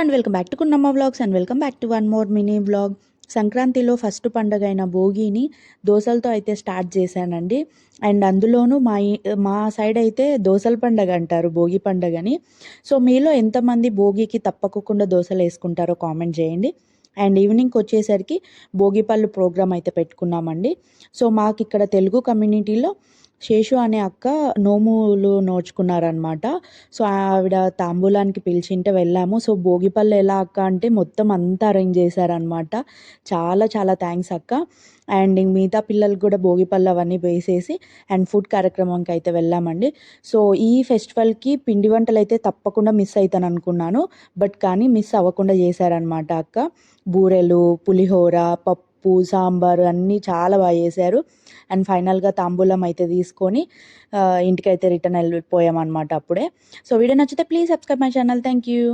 And welcome back to Kunnamma vlogs and welcome back to one more mini vlog సంక్రాంతిలో first పండుగ అయిన భోగిని దోశలతో అయితే start చేశానండి. And అందులోనూ మా మా సైడ్ అయితే దోశల పండగ అంటారు భోగి పండగని. సో మీలో ఎంతమంది భోగికి తప్పకుండా దోశలు వేసుకుంటారో కామెంట్ చేయండి. అండ్ ఈవినింగ్కి వచ్చేసరికి భోగిపళ్ళు ప్రోగ్రామ్ అయితే పెట్టుకున్నామండి. సో మాకు ఇక్కడ తెలుగు కమ్యూనిటీలో శేషు అనే అక్క నోములు నోచుకున్నారనమాట సో ఆవిడ తాంబూలానికి పిలిచింటే వెళ్ళాము. సో భోగిపళ్ళు ఎలా అక్క అంటే మొత్తం అంతా అరేంజ్ చేశారనమాట చాలా చాలా థ్యాంక్స్ అక్క. అండ్ మిగతా పిల్లలకు కూడా భోగిపళ్ళు అవన్నీ వేసేసి అండ్ ఫుడ్ కార్యక్రమంకి అయితే వెళ్ళామండి. సో ఈ ఫెస్టివల్కి పిండి వంటలు అయితే తప్పకుండా మిస్ అవుతాను అనుకున్నాను బట్ కానీ మిస్ అవ్వకుండా చేశారనమాట అక్క. బూరెలు పులిహోర పప్పు సాంబారు అన్నీ చాలా బాగా చేశారు. అండ్ ఫైనల్గా తాంబూలం అయితే తీసుకొని ఇంటికైతే రిటర్న్ వెళ్ళిపోయామన్నమాట అప్పుడే. సో వీడియో నచ్చితే please subscribe my channel. Thank you.